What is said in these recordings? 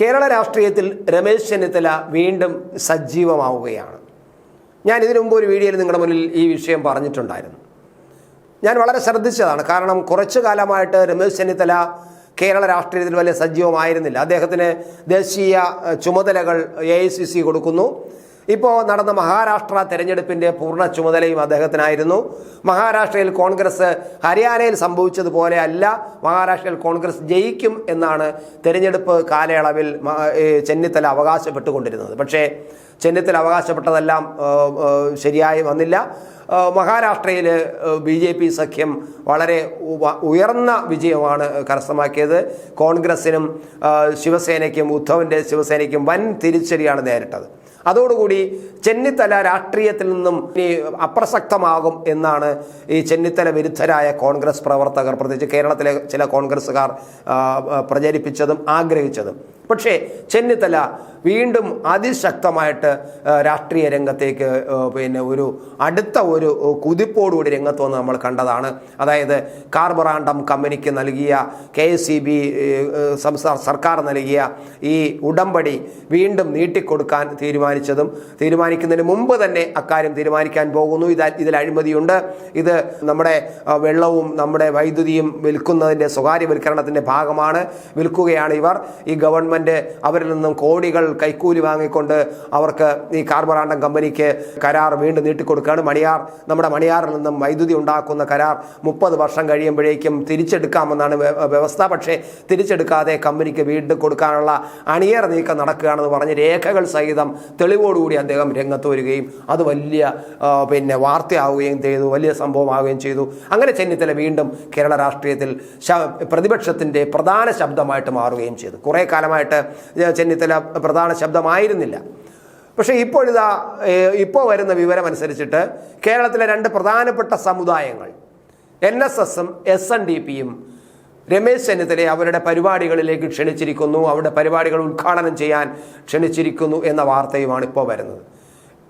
കേരള രാഷ്ട്രീയത്തിൽ രമേശ് ചെന്നിത്തല വീണ്ടും സജീവമാവുകയാണ്. ഞാൻ ഇതിനു മുമ്പ് ഒരു വീഡിയോയിൽ നിങ്ങളുടെ മുന്നിൽ ഈ വിഷയം പറഞ്ഞിട്ടുണ്ടായിരുന്നു. ഞാൻ വളരെ ശ്രദ്ധിച്ചതാണ്. കാരണം കുറച്ചു കാലമായിട്ട് രമേശ് ചെന്നിത്തല കേരള രാഷ്ട്രീയത്തിൽ വലിയ സജീവമായിരുന്നില്ല. അദ്ദേഹത്തിന് ദേശീയ ചുമതലകൾ എ കൊടുക്കുന്നു. ഇപ്പോൾ നടന്ന മഹാരാഷ്ട്ര തെരഞ്ഞെടുപ്പിന്റെ പൂർണ ചുമതലയും അദ്ദേഹത്തിനായിരുന്നു. മഹാരാഷ്ട്രയിൽ കോൺഗ്രസ് ഹരിയാനയിൽ സംഭവിച്ചതുപോലെ അല്ല മഹാരാഷ്ട്രയിൽ കോൺഗ്രസ് ജയിക്കും എന്നാണ് തെരഞ്ഞെടുപ്പ് കാലയളവിൽ ചെന്നിത്തല അവകാശപ്പെട്ടുകൊണ്ടിരുന്നത്. പക്ഷേ ചെന്നിത്തല അവകാശപ്പെട്ടതെല്ലാം ശരിയായി വന്നില്ല. മഹാരാഷ്ട്രയിൽ ബി ജെ പി സഖ്യം വളരെ ഉയർന്ന വിജയമാണ് കരസ്ഥമാക്കിയത്. കോൺഗ്രസിനും ശിവസേനയ്ക്കും ഉദ്ധവിന്റെ ശിവസേനയ്ക്കും വൻ തിരിച്ചടിയാണ് നേരിട്ടത്. അതോടുകൂടി ചെന്നിത്തല രാഷ്ട്രീയത്തിൽ നിന്നും അപ്രസക്തമാകും എന്നാണ് ഈ ചെന്നിത്തല വിരുദ്ധരായ കോൺഗ്രസ് പ്രവർത്തകർ പ്രത്യേകിച്ച് കേരളത്തിലെ ചില കോൺഗ്രസ്സുകാർ പ്രചരിപ്പിച്ചതും ആഗ്രഹിച്ചതും. പക്ഷേ ചെന്നിത്തല വീണ്ടും അതിശക്തമായിട്ട് രാഷ്ട്രീയ രംഗത്തേക്ക് പിന്നെ ഒരു അടുത്ത ഒരു കുതിപ്പോടുകൂടി രംഗത്ത് വന്ന് നമ്മൾ കണ്ടതാണ്. അതായത് കാർബറാണ്ടം കമ്പനിക്ക് നൽകിയ കെ എസ് സി ബി സംസ്ഥാന സർക്കാർ നൽകിയ ഈ ഉടമ്പടി വീണ്ടും നീട്ടിക്കൊടുക്കാൻ തീരുമാനിച്ചതും തീരുമാനിക്കുന്നതിന് മുമ്പ് തന്നെ അക്കാര്യം തീരുമാനിക്കാൻ പോകുന്നു. ഇത് ഇതിൽ അഴിമതിയുണ്ട്. ഇത് നമ്മുടെ വെള്ളവും നമ്മുടെ വൈദ്യുതിയും വിൽക്കുന്നതിന്റെ സ്വകാര്യവൽക്കരണത്തിന്റെ ഭാഗമാണ്. വിൽക്കുകയാണ് ഇവർ. ഈ ഗവൺമെന്റ് അവരിൽ നിന്നും കോടികൾ കൈക്കൂലി വാങ്ങിക്കൊണ്ട് അവർക്ക് ഈ കാർബറാണ്ടം കമ്പനിക്ക് കരാർ വീണ്ടും നീട്ടിക്കൊടുക്കുകയാണ്. മണിയാർ നമ്മുടെ മണിയാറിൽ നിന്നും വൈദ്യുതി ഉണ്ടാക്കുന്ന കരാർ മുപ്പത് വർഷം കഴിയുമ്പോഴേക്കും തിരിച്ചെടുക്കാമെന്നാണ് വ്യ- വ്യവസ്ഥ. പക്ഷേ തിരിച്ചെടുക്കാതെ കമ്പനിക്ക് വീണ്ടും കൊടുക്കാനുള്ള അണിയറ നീക്കം നടക്കുകയാണെന്ന് പറഞ്ഞ് രേഖകൾ സഹിതം തെളിവോടുകൂടി അദ്ദേഹം രംഗത്ത് വരികയും അത് വലിയ പിന്നെ വാർത്തയാവുകയും ചെയ്തു വലിയ സംഭവമാവുകയും ചെയ്തു. അങ്ങനെ ചെന്നിത്തല വീണ്ടും കേരള രാഷ്ട്രീയത്തിൽ പ്രതിപക്ഷത്തിന്റെ പ്രധാന ശബ്ദമായിട്ട് മാറുകയും ചെയ്തു. കുറേ കാലമായിട്ട് ചെന്നിത്തല പ്രധാന ശബ്ദമായിരുന്നില്ല. പക്ഷേ ഇപ്പോഴിതാ ഇപ്പോൾ വരുന്ന വിവരം അനുസരിച്ചിട്ട് കേരളത്തിലെ രണ്ട് പ്രധാനപ്പെട്ട സമുദായങ്ങൾ എൻ എസ് എസും എസ് എൻ ഡി പിയും രമേശ് ചെന്നിത്തലയെ അവരുടെ പരിപാടികളിലേക്ക് ക്ഷണിച്ചിരിക്കുന്നു. അവരുടെ പരിപാടികൾ ഉദ്ഘാടനം ചെയ്യാൻ ക്ഷണിച്ചിരിക്കുന്നു എന്ന വാർത്തയുമാണ് ഇപ്പോൾ വരുന്നത്.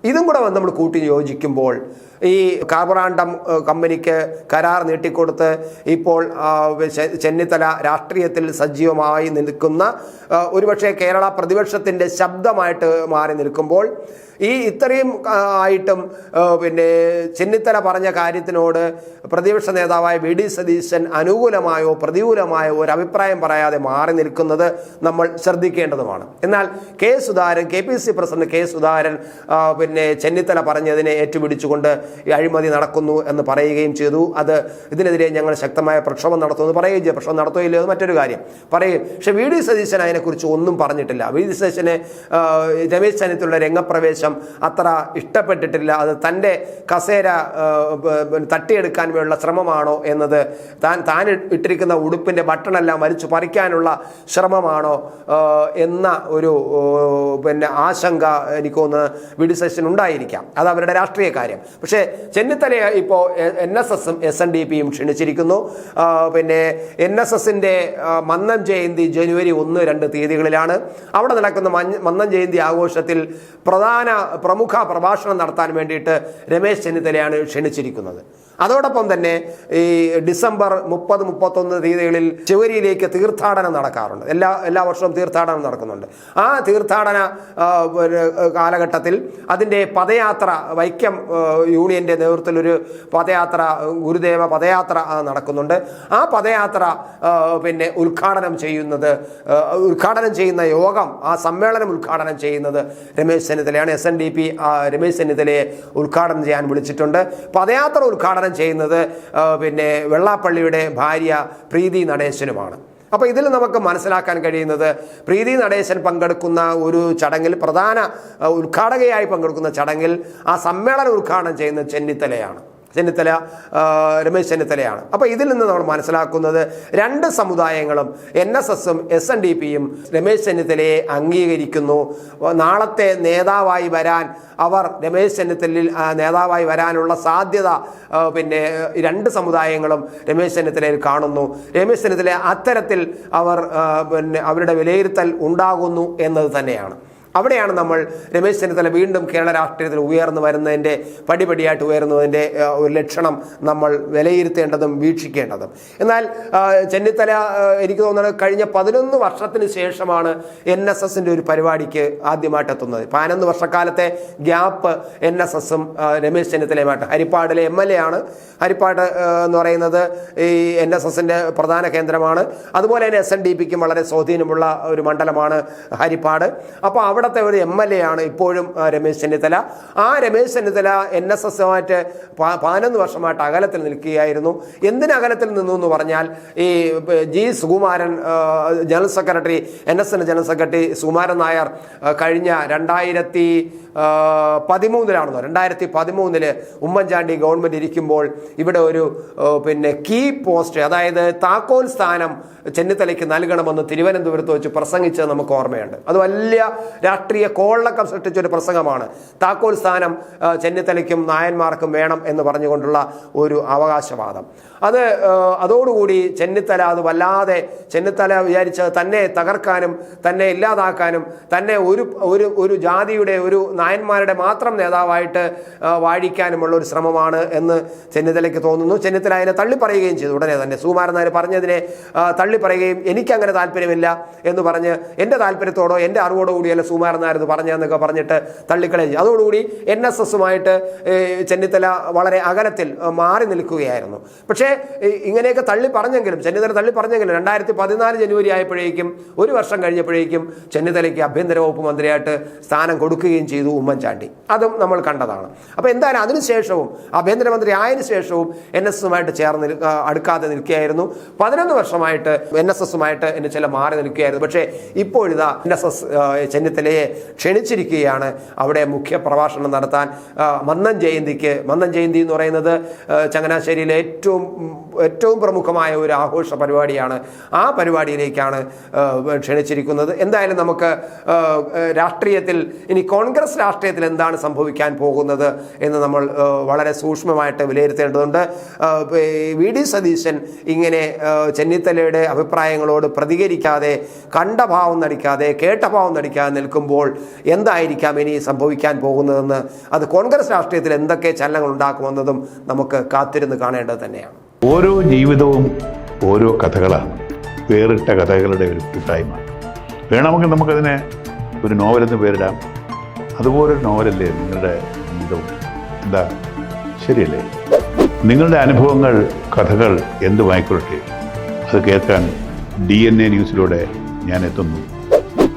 ഇതും കൂടെ നമ്മൾ കൂട്ടി യോജിക്കുമ്പോൾ ഈ കാർബറാണ്ടം കമ്പനിക്ക് കരാർ നീട്ടിക്കൊടുത്ത് ഇപ്പോൾ ചെന്നിത്തല രാഷ്ട്രീയത്തിൽ സജീവമായി നിൽക്കുന്ന ഒരുപക്ഷെ കേരള പ്രതിപക്ഷത്തിന്റെ ശബ്ദമായിട്ട് മാറി നിൽക്കുമ്പോൾ ഈ ഇത്രയും ആയിട്ടും പിന്നെ ചെന്നിത്തല പറഞ്ഞ കാര്യത്തിനോട് പ്രതിപക്ഷ നേതാവായ വി. ഡി. സതീശൻ അനുകൂലമായോ പ്രതികൂലമായോ ഒരു അഭിപ്രായം പറയാതെ മാറി നിൽക്കുന്നത് നമ്മൾ ശ്രദ്ധിക്കേണ്ടതുമാണ്. എന്നാൽ K. Sudhakaran K. P. C. President K. Sudhakaran പിന്നെ ചെന്നിത്തല പറഞ്ഞതിനെ ഏറ്റുപിടിച്ചുകൊണ്ട് ഈ അഴിമതി നടക്കുന്നു എന്ന് പറയുകയും ചെയ്തു. അത് ഇതിനെതിരെ ഞങ്ങൾ ശക്തമായ പ്രക്ഷോഭം നടത്തുമെന്ന് പറയുകയും ചെയ്തു. പ്രക്ഷോഭം നടത്തുകയില്ലോ എന്ന് മറ്റൊരു കാര്യം പറയും. പക്ഷേ വി ഡി സതീശൻ അതിനെക്കുറിച്ച് ഒന്നും പറഞ്ഞിട്ടില്ല. വി ഡി സതീശന് രമേശ് ചെന്നിത്തലയുടെ രംഗപ്രവേശം അത്ര ഇഷ്ടപ്പെട്ടിട്ടില്ല. അത് തന്റെ കസേര തട്ടിയെടുക്കാൻ വേണ്ടിയുള്ള ശ്രമമാണോ എന്നത് താൻ താൻ ഇട്ടിരിക്കുന്ന ഉടുപ്പിന്റെ ബട്ടണെല്ലാം വലിച്ചു പറിക്കാനുള്ള ശ്രമമാണോ എന്ന ഒരു പിന്നെ ആശങ്ക എനിക്കൊന്ന് വി ഡി സതീശൻ ഉണ്ടായിരിക്കാം. അത് അവരുടെ രാഷ്ട്രീയ കാര്യം. പക്ഷേ ചെന്നിത്തലയെ ഇപ്പോൾ എൻ എസ് എസും എസ് എൻ ഡി പിയും ക്ഷണിച്ചിരിക്കുന്നു. പിന്നെ എൻ എസ് എസിന്റെ മന്നം ജയന്തി ജനുവരി ഒന്ന് രണ്ട് തീയതികളിലാണ്. അവിടെ നടക്കുന്ന മന്നം ജയന്തി ആഘോഷത്തിൽ പ്രധാന പ്രമുഖ പ്രഭാഷണം നടത്താൻ വേണ്ടിയിട്ട് രമേശ് ചെന്നിത്തലയാണ് ക്ഷണിച്ചിരിക്കുന്നത്. അതോടൊപ്പം തന്നെ ഈ ഡിസംബർ മുപ്പത് മുപ്പത്തൊന്ന് തീയതികളിൽ ശിവരിയിലേക്ക് തീർത്ഥാടനം നടക്കാറുണ്ട്. എല്ലാ എല്ലാ വർഷവും തീർത്ഥാടനം നടക്കുന്നുണ്ട്. ആ തീർത്ഥാടന കാലഘട്ടത്തിൽ അതിന്റെ പദയാത്ര വൈക്കം യൂണിയന്റെ നേതൃത്വത്തിൽ ഒരു പദയാത്ര ഗുരുദേവ പദയാത്ര നടക്കുന്നുണ്ട്. ആ പദയാത്ര പിന്നെ ഉദ്ഘാടനം ചെയ്യുന്നത് ഉദ്ഘാടനം ചെയ്യുന്ന യോഗം ആ സമ്മേളനം ഉദ്ഘാടനം ചെയ്യുന്നത് Ramesh ചെന്നിത്തലയാണ്. S N D P Ramesh ചെന്നിത്തലയെ ഉദ്ഘാടനം ചെയ്യാൻ വിളിച്ചിട്ടുണ്ട്. പദയാത്ര ഉദ്ഘാടനം ചെയ്യുന്നത് പിന്നെ വെള്ളാപ്പള്ളിയുടെ ഭാര്യ പ്രീതി നടേശനുമാണ്. അപ്പോൾ ഇതിൽ നമുക്ക് മനസ്സിലാക്കാൻ കഴിയുന്നത് പ്രീതി നടേശൻ പങ്കെടുക്കുന്ന ഒരു ചടങ്ങിൽ പ്രധാന ഉദ്ഘാടകയായി പങ്കെടുക്കുന്ന ചടങ്ങിൽ ആ സമ്മേളനം ഉദ്ഘാടനം ചെയ്യുന്നത് ചെന്നിത്തലയാണ്. ചെന്നിത്തല രമേശ് ചെന്നിത്തലയാണ്. അപ്പോൾ ഇതിൽ നിന്ന് നമ്മൾ മനസ്സിലാക്കുന്നത് രണ്ട് സമുദായങ്ങളും എൻ എസ് എസും എസ് എൻ ഡി പിയും രമേശ് ചെന്നിത്തലയെ അംഗീകരിക്കുന്നു. നാളത്തെ നേതാവായി വരാൻ അവർ രമേശ് ചെന്നിത്തലയിൽ നേതാവായി വരാനുള്ള സാധ്യത പിന്നെ രണ്ട് സമുദായങ്ങളും രമേശ് ചെന്നിത്തലയിൽ കാണുന്നു. രമേശ് ചെന്നിത്തല അത്തരത്തിൽ അവർ പിന്നെ അവരുടെ വിലയിരുത്തൽ ഉണ്ടാകുന്നു എന്നത് തന്നെയാണ്. അവിടെയാണ് നമ്മൾ രമേശ് ചെന്നിത്തല വീണ്ടും കേരള രാഷ്ട്രീയത്തിൽ ഉയർന്നു വരുന്നതിന്റെ പടിപടിയായിട്ട് ഉയർന്നതിന്റെ ഒരു ലക്ഷണം നമ്മൾ വിലയിരുത്തേണ്ടതും വീക്ഷിക്കേണ്ടതും. എന്നാൽ ചെന്നിത്തല എനിക്ക് തോന്നുന്നത് കഴിഞ്ഞ പതിനൊന്ന് വർഷത്തിന് ശേഷമാണ് എൻ എസ് എസിന്റെ ഒരു പരിപാടിക്ക് ആദ്യമായിട്ട് എത്തുന്നത്. പതിനൊന്ന് വർഷക്കാലത്തെ ഗ്യാപ്പ് എൻ എസ് എസും രമേശ് ചെന്നിത്തലയുമായിട്ട്. ഹരിപ്പാടിലെ എം എൽ എ ആണ്. ഹരിപ്പാട് എന്ന് പറയുന്നത് ഈ എൻ എസ് എസിന്റെ പ്രധാന കേന്ദ്രമാണ്. അതുപോലെ തന്നെ എസ് എൻ ഡി പിക്കും വളരെ സ്വാധീനമുള്ള ഒരു മണ്ഡലമാണ് ഹരിപ്പാട്. അപ്പോൾ അവിടുത്തെ ഒരു എം എൽ എ ആണ് ഇപ്പോഴും രമേശ് ചെന്നിത്തല. ആ രമേശ് ചെന്നിത്തല എൻ എസ് എസുമായിട്ട് പതിനൊന്ന് വർഷമായിട്ട് അകലത്തിൽ നിൽക്കുകയായിരുന്നു. എന്തിന് അകലത്തിൽ നിന്നു എന്ന് പറഞ്ഞാൽ ഈ G Sukumaran general secretary N S എന്റെ ജനറൽ സെക്രട്ടറി സുകുമാരൻ നായർ കഴിഞ്ഞ രണ്ടായിരത്തി പതിമൂന്നിലാണെന്നോ രണ്ടായിരത്തി പതിമൂന്നിൽ ഉമ്മൻചാണ്ടി ഗവൺമെന്റ് ഇരിക്കുമ്പോൾ ഇവിടെ ഒരു പിന്നെ കീ പോസ്റ്റ് അതായത് താക്കോൽ സ്ഥാനം ചെന്നിത്തലയ്ക്ക് നൽകണമെന്ന് തിരുവനന്തപുരത്ത് വെച്ച് പ്രസംഗിച്ചത് നമുക്ക് ഓർമ്മയുണ്ട്. അത് വലിയ രാഷ്ട്രീയ കോളക്കം സൃഷ്ടിച്ച ഒരു പ്രസംഗമാണ്. താക്കോൽ സ്ഥാനം ചെന്നിത്തലയ്ക്കും നായന്മാർക്കും വേണം എന്ന് പറഞ്ഞുകൊണ്ടുള്ള ഒരു അവകാശവാദം. അത് അതോടുകൂടി ചെന്നിത്തല അത് വല്ലാതെ ചെന്നിത്തല വിചാരിച്ച് തന്നെ തകർക്കാനും തന്നെ ഇല്ലാതാക്കാനും തന്നെ ഒരു ഒരു ഒരു ജാതിയുടെ ഒരു നായന്മാരുടെ മാത്രം നേതാവായിട്ട് വാഴിക്കാനുമുള്ള ഒരു ശ്രമമാണ് എന്ന് ചെന്നിത്തലയ്ക്ക് തോന്നുന്നു. ചെന്നിത്തല അതിനെ തള്ളിപ്പറയുകയും ചെയ്തു. ഉടനെ തന്നെ സുകുമാരനായർ പറഞ്ഞതിനെ തള്ളിപ്പറയുകയും എനിക്കങ്ങനെ താല്പര്യമില്ല എന്ന് പറഞ്ഞ് എന്റെ താല്പര്യത്തോടോ എന്റെ അറിവോടോ കൂടിയല്ല സുകുമാരൻ നായർ പറഞ്ഞതെന്നൊക്കെ പറഞ്ഞിട്ട് തള്ളിക്കളഞ്ഞു. അതോടുകൂടി എൻ എസ് എസുമായിട്ട് ചെന്നിത്തല വളരെ അകലത്തിൽ മാറി നിൽക്കുകയായിരുന്നു. പക്ഷേ ഇങ്ങനെയൊക്കെ തള്ളി പറഞ്ഞെങ്കിലും ചെന്നിത്തല തള്ളി പറഞ്ഞെങ്കിലും രണ്ടായിരത്തി പതിനാല് ജനുവരി ആയപ്പോഴേക്കും ഒരു വർഷം കഴിഞ്ഞപ്പോഴേക്കും ചെന്നിത്തലയ്ക്ക് ആഭ്യന്തര വകുപ്പ് മന്ത്രിയായിട്ട് സ്ഥാനം കൊടുക്കുകയും ചെയ്തു ഉമ്മൻചാണ്ടി. അതും നമ്മൾ കണ്ടതാണ്. അപ്പോൾ എന്തായാലും അതിനുശേഷവും ആഭ്യന്തരമന്ത്രി ആയതിനു ശേഷവും എൻ എസ് എസുമായിട്ട് ചേർന്ന് അടുക്കാതെ നിൽക്കുകയായിരുന്നു. പതിനൊന്ന് വർഷമായിട്ട് എൻ എസ് എസുമായിട്ട് എന്നെ ചില മാറി നിൽക്കുകയായിരുന്നു. പക്ഷേ ഇപ്പോഴിതാ എൻ എസ് എസ് ചെന്നിത്തലയെ ക്ഷണിച്ചിരിക്കുകയാണ്. അവിടെ മുഖ്യ പ്രഭാഷണം നടത്താൻ മന്നം ജയന്തിക്ക് മന്നം ജയന്തി എന്ന് പറയുന്നത് ചങ്ങനാശ്ശേരിയിലെ ഏറ്റവും ഏറ്റവും പ്രമുഖമായ ഒരു ആഘോഷ പരിപാടിയാണ്. ആ പരിപാടിയിലേക്കാണ് ക്ഷണിച്ചിരിക്കുന്നത്. എന്തായാലും നമുക്ക് രാഷ്ട്രീയത്തിൽ ഇനി കോൺഗ്രസ് രാഷ്ട്രീയത്തിൽ എന്താണ് സംഭവിക്കാൻ പോകുന്നത് എന്ന് നമ്മൾ വളരെ സൂക്ഷ്മമായിട്ട് വിലയിരുത്തേണ്ടതുണ്ട്. വി ഡി സതീശൻ ഇങ്ങനെ ചെന്നിത്തലയുടെ അഭിപ്രായങ്ങളോട് പ്രതികരിക്കാതെ കണ്ട ഭാവം നടിക്കാതെ കേട്ട ഭാവം നടിക്കാതെ നിൽക്കുമ്പോൾ എന്തായിരിക്കാം ഇനി സംഭവിക്കാൻ പോകുന്നതെന്ന്? അത് കോൺഗ്രസ് രാഷ്ട്രീയത്തിൽ എന്തൊക്കെ ചലനങ്ങൾ ഉണ്ടാക്കുമെന്നതും നമുക്ക് കാത്തിരുന്ന് കാണേണ്ടത് തന്നെയാണ്. ഓരോ ജീവിതവും ഓരോ കഥകളാണ്. വേറിട്ട കഥകളുടെ ഒരു കൂട്ടായ്മ വേണമെങ്കിൽ നമുക്കതിനെ ഒരു നോവലെന്ന് പേരിടാം. അതുപോലൊരു നോവലല്ലേ നിങ്ങളുടെ ജീവിതവും? എന്താ? ശരിയല്ലേ? നിങ്ങളുടെ അനുഭവങ്ങൾ കഥകൾ എന്തുമായിക്കൊള്ളട്ടെ? അത് കേൾക്കാൻ ഡി എൻ എ ന്യൂസിലൂടെ ഞാൻ എത്തുന്നു.